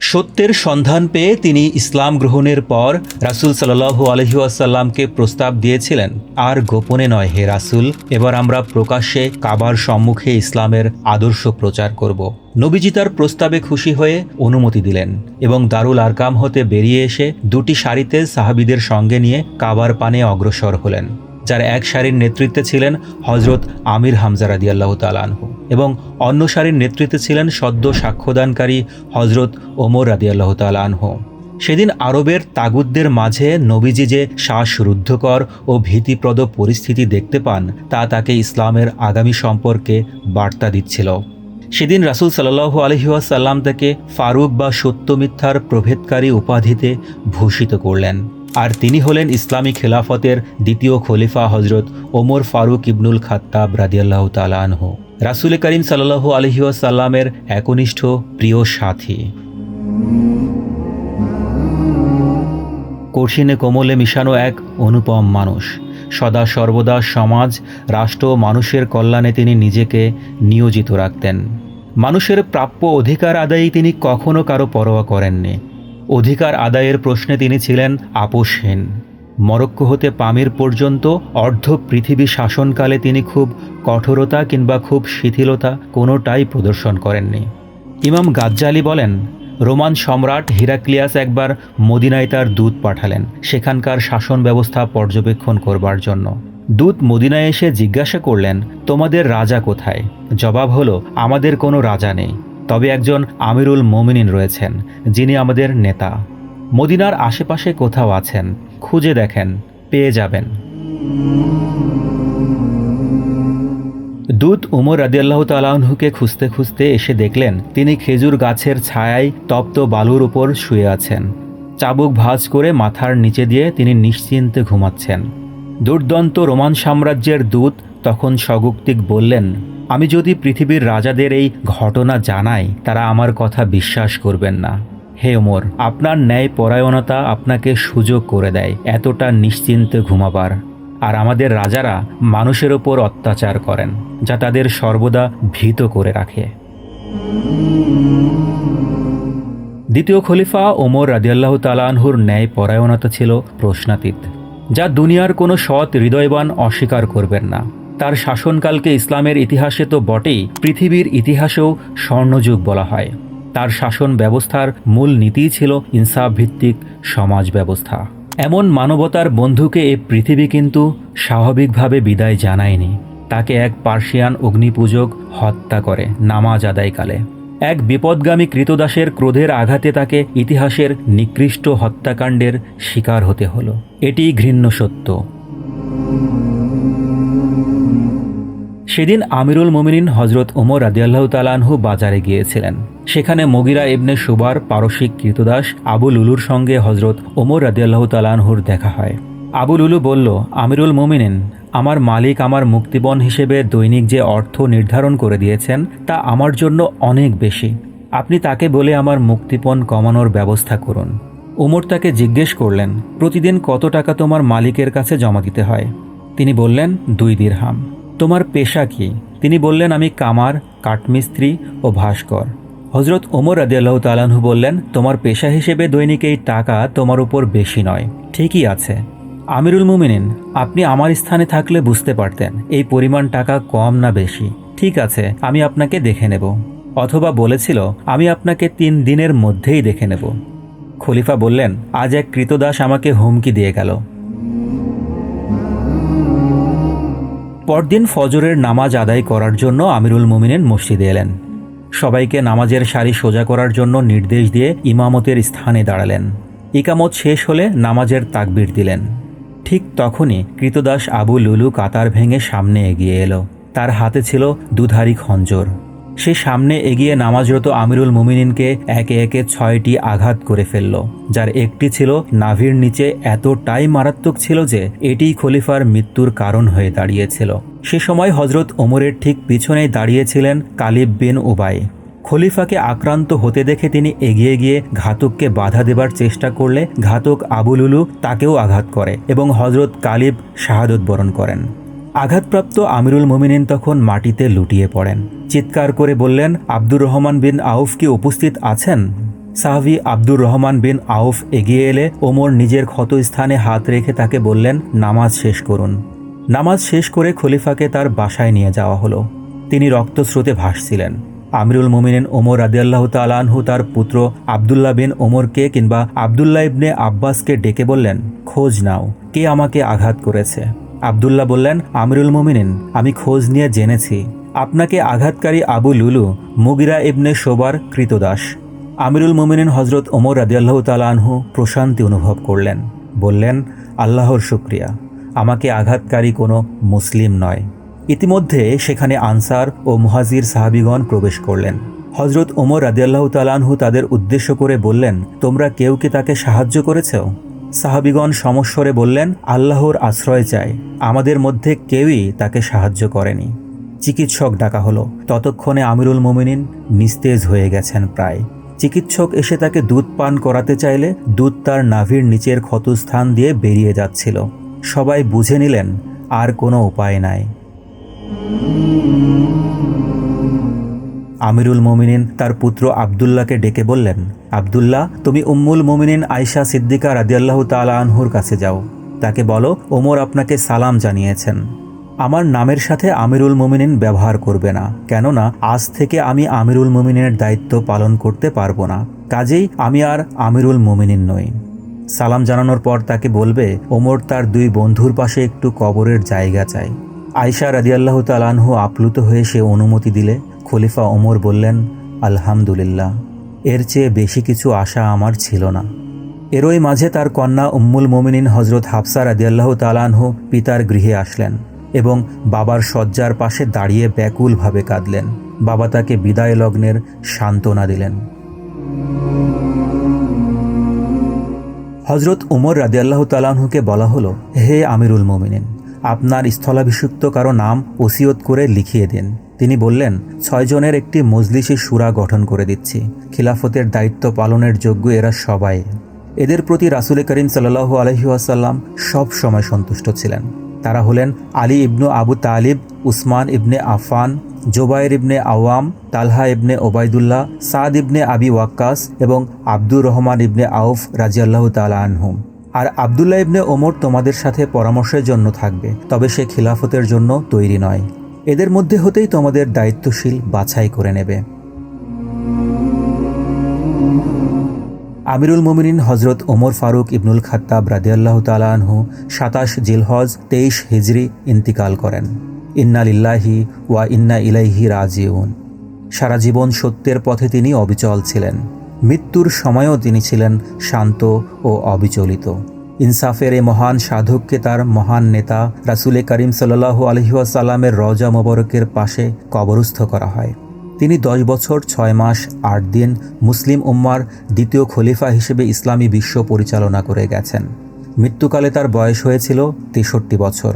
সত্যের সন্ধান পেয়ে তিনি ইসলাম গ্রহণের পর রাসুল সাল্লাহু আলহিউসাল্লামকে প্রস্তাব দিয়েছিলেন, আর গোপনে নয় হে রাসুল, এবার আমরা প্রকাশ্যে কাবার সম্মুখে ইসলামের আদর্শ প্রচার করব। নবীজি তার প্রস্তাবে খুশি হয়ে অনুমতি দিলেন এবং দারুল আরকাম হতে বেরিয়ে এসে দুটি শাড়িতে সাহাবিদের সঙ্গে নিয়ে কাবার পানে অগ্রসর হলেন। যার এক সারির নেতৃত্বে ছিলেন হজরত আমির হামজা রাদি আল্লাহ তালানহু এবং অন্য সারির নেতৃত্বে ছিলেন সদ্য সাক্ষ্যদানকারী হজরত ওমর রাদি আল্লাহ তালানহু সেদিন আরবের তাগুদদের মাঝে নবীজি যে শ্বাসরুদ্ধকর ও ভীতিপ্রদ পরিস্থিতি দেখতে পান, তা তাকে ইসলামের আগামী সম্পর্কে বার্তা দিচ্ছিল। সেদিন রাসুল সাল্লাহ আলহিউসাল্লাম তাকে ফারুক বা সত্য মিথ্যার প্রভেদকারী উপাধিতে ভূষিত করলেন। আর তিনি হলেন ইসলামী খেলাফতের দ্বিতীয় খলিফা হজরত ওমর ফারুক ইবনুল খাত্তাব রাদিয়াল্লাহ তালানহ রাসুল করিম সাল্লাহ আলহিউসাল্লামের একনিষ্ঠ প্রিয় সাথী। কঠিনে কোমলে মিশানো এক অনুপম মানুষ। সদা সর্বদা সমাজ, রাষ্ট্র মানুষের কল্যাণে তিনি নিজেকে নিয়োজিত রাখতেন। মানুষের প্রাপ্য অধিকার আদায়ে তিনি কখনো কারও পরোয়া করেননি। অধিকার আদায়ের প্রশ্নে তিনি ছিলেন আপোষহীন মরক্কো হতে পামির পর্যন্ত অর্ধ পৃথিবী শাসনকালে তিনি খুব কঠোরতা কিংবা খুব শিথিলতা কোনোটাই প্রদর্শন করেননি। ইমাম গাজ্জালি বলেন, রোমান সম্রাট হিরাক্লিয়াস একবার মদিনায় তার দূত পাঠালেন, সেখানকার শাসন ব্যবস্থা পর্যবেক্ষণ করবার জন্য। দূত মদিনায় এসে জিজ্ঞাসা করলেন, তোমাদের রাজা কোথায়? জবাব হলো, আমাদের কোনো রাজা নেই। তবে একজন আমিরুল মোমিনিন রয়েছেন, যিনি আমাদের নেতা। মদিনার আশেপাশে কোথাও আছেন, খুঁজে দেখেন, পেয়ে যাবেন। দূত উমর রাদিয়াল্লাহ তালাহুকে খুঁজতে খুঁজতে এসে দেখলেন, তিনি খেজুর গাছের ছায়ায় তপ্ত বালুর উপর শুয়ে আছেন। চাবুক ভাঁজ করে মাথার নিচে দিয়ে তিনি নিশ্চিন্তে ঘুমাচ্ছেন। দুর্দন্ত রোমান সাম্রাজ্যের দূত তখন সগুক্তিক বললেন আমি যদি পৃথিবীর রাজাদের এই ঘটনা জানাই, তারা আমার কথা বিশ্বাস করবেন না। হে ওমর, আপনার ন্যায় পরায়ণতা আপনাকে সুযোগ করে দেয়, এতটা নিশ্চিন্তে ঘুমাবার। আর আমাদের রাজারা মানুষের ওপর অত্যাচার করেন, যা তাদের সর্বদা ভীত করে রাখে। দ্বিতীয় খলিফা ওমর রাদিয়াল্লাহ তালানহুর ন্যায় পরায়ণতা ছিল প্রশ্নাতীত, যা দুনিয়ার কোনো সৎ হৃদয়বান অস্বীকার করবেন না। তার শাসনকালকে ইসলামের ইতিহাসে তো বটেই, পৃথিবীর ইতিহাসেও স্বর্ণযুগ বলা হয়। তার শাসন ব্যবস্থার মূল নীতিই ছিল ইনসাফ ভিত্তিক সমাজ ব্যবস্থা। এমন মানবতার বন্ধুকে এ পৃথিবী কিন্তু স্বাভাবিকভাবে বিদায় জানায়নি। তাকে এক পার্সিয়ান অগ্নিপূজক হত্যা করে নামাজ আদায়কালে। এক বিপদগামী কৃতদাসের ক্রোধের আঘাতে তাকে ইতিহাসের নিকৃষ্ট হত্যাকাণ্ডের শিকার হতে হলো। এটি ঘৃণ্য সত্য। সেদিন আমিরুল মোমিনিন হজরত ওমর রাদিয়াল্লাহ তালানহু বাজারে গিয়েছিলেন। সেখানে মগিরা ইবনে সুবার, পারসিক কৃতদাস আবু লুলুর সঙ্গে হজরত ওমর রাদিয়াল্লাহ তালানহুর দেখা হয়। আবু লুলু বলল, আমিরুল মোমিনিন, আমার মালিক আমার মুক্তিবন হিসেবে দৈনিক যে অর্থ নির্ধারণ করে দিয়েছেন, তা আমার জন্য অনেক বেশি। আপনি তাকে বলে আমার মুক্তিপণ কমানোর ব্যবস্থা করুন। ওমর তাকে জিজ্ঞেস করলেন, প্রতিদিন কত টাকা তোমার মালিকের কাছে জমা দিতে হয়? তিনি বললেন, দুই দিরহাম। তোমার পেশা কি? তিনি বললেন, আমি কামার, কাঠমিস্ত্রি ও ভাস্কর। হজরত ওমর রাদিয়াল্লাহ তালাহু বললেন, তোমার পেশা হিসেবে দৈনিক এই টাকা তোমার উপর বেশি নয়। ঠিকই আছে। আমিরুল মুমিনিন, আপনি আমার স্থানে থাকলে বুঝতে পারতেন, এই পরিমাণ টাকা কম না বেশি। ঠিক আছে, আমি আপনাকে দেখে নেব। অথবা বলেছিল, আমি আপনাকে তিন দিনের মধ্যেই দেখে নেব। খলিফা বললেন, আজ এক কৃতদাস আমাকে হুমকি দিয়ে গেল। পরদিন ফজরের নামাজ আদায় করার জন্য আমিরুল মুমিনেন মসজিদে এলেন। সবাইকে নামাজের সারি সোজা করার জন্য নির্দেশ দিয়ে ইমামতের স্থানে দাঁড়ালেন। ইকামত শেষ হলে নামাজের তাকবির দিলেন। ঠিক তখনই কৃতদাস আবু লুলু কাতার ভেঙে সামনে এগিয়ে এলো। তার হাতে ছিল দুধারি খঞ্জর। সে সামনে এগিয়ে নামাজরত আমিরুল মুমিনিনকে একে একে ছয়টি আঘাত করে ফেলল, যার একটি ছিল নাভির নিচে এতটাই মারাত্মক ছিল যে এটিই খলিফার মৃত্যুর কারণ হয়ে দাঁড়িয়েছিল। সে সময় হজরত ওমরের ঠিক পিছনেই দাঁড়িয়েছিলেন কালিব বিন উবাই। খলিফাকে আক্রান্ত হতে দেখে তিনি এগিয়ে গিয়ে ঘাতককে বাধা দেবার চেষ্টা করলে ঘাতক আবুলুলু তাকেও আঘাত করে এবং হজরত কালিব শাহাদত বরণ করেন। আঘাতপ্রাপ্ত আমিরুল মোমিনিন তখন মাটিতে লুটিয়ে পড়েন। চিৎকার করে বললেন, আব্দুর রহমান বিন আউফ কি উপস্থিত আছেন? সাহাবি আব্দুর রহমান বিন আউফ এগিয়ে এলে ওমর নিজের ক্ষতস্থানে হাত রেখে তাকে বললেন, নামাজ শেষ করুন। নামাজ শেষ করে খলিফাকে তার বাসায় নিয়ে যাওয়া হলো। তিনি রক্তস্রোতে ভাসছিলেন। আমিরুল মোমিনিন ওমর রাদিয়াল্লাহ তালানহু তার পুত্র আবদুল্লাহ বিন ওমরকে কিংবা আবদুল্লাহ ইবনে আব্বাসকে ডেকে বললেন, খোঁজ নাও, কে আমাকে আঘাত করেছে? আবদুল্লাহ বললেন, আমিরুল মোমিনিন, আমি খোঁজ নিয়ে জেনেছি। আপনাকে আঘাতকারী আবু লুলু, মুগিরা ইবনে শোবার কৃতদাস। আমিরুল মোমিনিন হজরত ওমর রাদিয়াল্লাহ তালানহু প্রশান্তি অনুভব করলেন। বললেন, আল্লাহর শুক্রিয়া, আমাকে আঘাতকারী কোনো মুসলিম নয়। ইতিমধ্যে সেখানে আনসার ও মুহাজির সাহাবিগণ প্রবেশ করলেন। হজরত ওমর রাদিয়াল্লাহ তালানহু তাদের উদ্দেশ্য করে বললেন, তোমরা কেউ কি তাকে সাহায্য করেছ? সাহাবিগণ সমস্বরে বললেন, আল্লাহর আশ্রয় চাই। আমাদের মধ্যে কেউই তাকে সাহায্য করেনি। চিকিৎসক ডাকা হলো। ততক্ষণে আমিরুল মোমিনিন নিস্তেজ হয়ে গেছেন প্রায়। চিকিৎসক এসে তাকে দুধ পান করাতে চাইলে দুধ তার নাভির নিচের ক্ষতস্থান দিয়ে বেরিয়ে যাচ্ছিল। সবাই বুঝে নিলেন, আর কোনো উপায় নাই। আমিরুল মোমিনিন তার পুত্র আবদুল্লাহকে ডেকে বললেন, আবদুল্লাহ, তুমি উম্মুল মোমিনিন আয়শা সিদ্দিকা রাদিয়াল্লাহ তালা আনহুর কাছে যাও। তাকে বলো, ওমর আপনাকে সালাম জানিয়েছেন। আমার নামের সাথে আমিরুল মোমিনিন ব্যবহার করবে না, কেননা আজ থেকে আমি আমিরুল মোমিনের দায়িত্ব পালন করতে পারব না। কাজেই আমি আর আমিরুল মোমিনিন নই। সালাম জানানোর পর তাকে বলবে, ওমর তার দুই বন্ধুর পাশে একটু কবরের জায়গা চাই। আয়সা রাদিয়াল্লাহ তালানহু আপ্লুত হয়ে সে অনুমতি দিলে। খলিফা ওমর বললেন, আলহামদুলিল্লাহ, এর চেয়ে বেশি কিছু আশা আমার ছিল না। এরই মাঝে তার কন্যা উম্মুল মোমিনিন হজরত হাফসা রাদিয়াল্লাহ তালানহু পিতার গৃহে আসলেন এবং বাবার শয্যার পাশে দাঁড়িয়ে ব্যাকুলভাবে কাঁদলেন। বাবা তাকে বিদায় লগ্নের সান্ত্বনা দিলেন। হজরত উমর রাদিয়াল্লাহ তালাহুকে বলা হলো, হে আমিরুল মোমিনিন, আপনার স্থলাভিষিক্ত কারও নাম ওসিয়ত করে লিখিয়ে দিন। তিনি বললেন ছয়জনের একটি মজলিসি সুরা গঠন করে দিচ্ছি। খিলাফতের দায়িত্ব পালনের যোগ্য এরা সবাই। এদের প্রতি রাসুল করিম সাল্লাহু আলহিউসাল্লাম সব সময় সন্তুষ্ট ছিলেন। তারা হলেন আলী ইবনু আবু তালিব, উসমান ইবনে আফান জোবায়ের ইবনে আওয়াম, তালহা ইবনে ওবায়দুল্লাহ, সাদ ইবনে আবি ওয়াক্কাস এবং আব্দুর রহমান ইবনে আউফ রাজিয়াল্লাহ তালা আনহুম। আর আবদুল্লাহ ইবনে ওমর তোমাদের সাথে পরামর্শের জন্য থাকবে, তবে সে খিলাফতের জন্য তৈরি নয়। এদের মধ্যে হতেই তোমাদের দায়িত্বশীল বাছাই করে নেবে। আমিরুল মোমিনিন হজরত ওমর ফারুক ইবনুল খাত্তাব রাদিয়াল্লাহ তালাহু সাতাশ জিলহজ তেইশ হিজরি ইন্তিকাল করেন। ইন্না লিল্লাহি ওয়া ইন্না ইলাইহি রাজিউন। সারা জীবন সত্যের পথে তিনি অবিচল ছিলেন। মৃত্যুর সময়ও তিনি ছিলেন শান্ত ও অবিচলিত। ইনসাফের এই মহান সাধককে তার মহান নেতা রাসুলে করিম সাল্লাহু আলহিউসাল্লামের রজা মোবারকের পাশে কবরস্থ করা হয়। তিনি দশ বছর ছয় মাস আট দিন মুসলিম উম্মার দ্বিতীয় খলিফা হিসেবে ইসলামী বিশ্ব পরিচালনা করে গেছেন। মৃত্যুকালে তার বয়স হয়েছিল তেষট্টি বছর।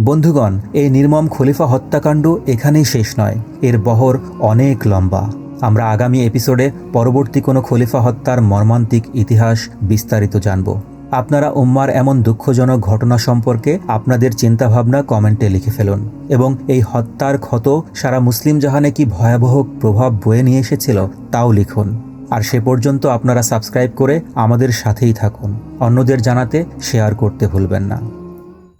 বন্ধুগণ, এই নির্মম খলিফা হত্যাকাণ্ড এখানেই শেষ নয়, এর বহর অনেক লম্বা। আমরা আগামী এপিসোডে পরবর্তী কোনো খলিফা হত্যার মর্মান্তিক ইতিহাস বিস্তারিত জানব। আপনারা উম্মার এমন দুঃখজনক ঘটনা সম্পর্কে আপনাদের চিন্তাভাবনা কমেন্টে লিখে ফেলুন। এবং এই হত্যার ক্ষত সারা মুসলিম জাহানে কি ভয়াবহ প্রভাব বয়ে নিয়ে এসেছিল তাও লিখুন। আর সে পর্যন্ত আপনারা সাবস্ক্রাইব করে আমাদের সাথেই থাকুন। অন্যদের জানাতে শেয়ার করতে ভুলবেন না।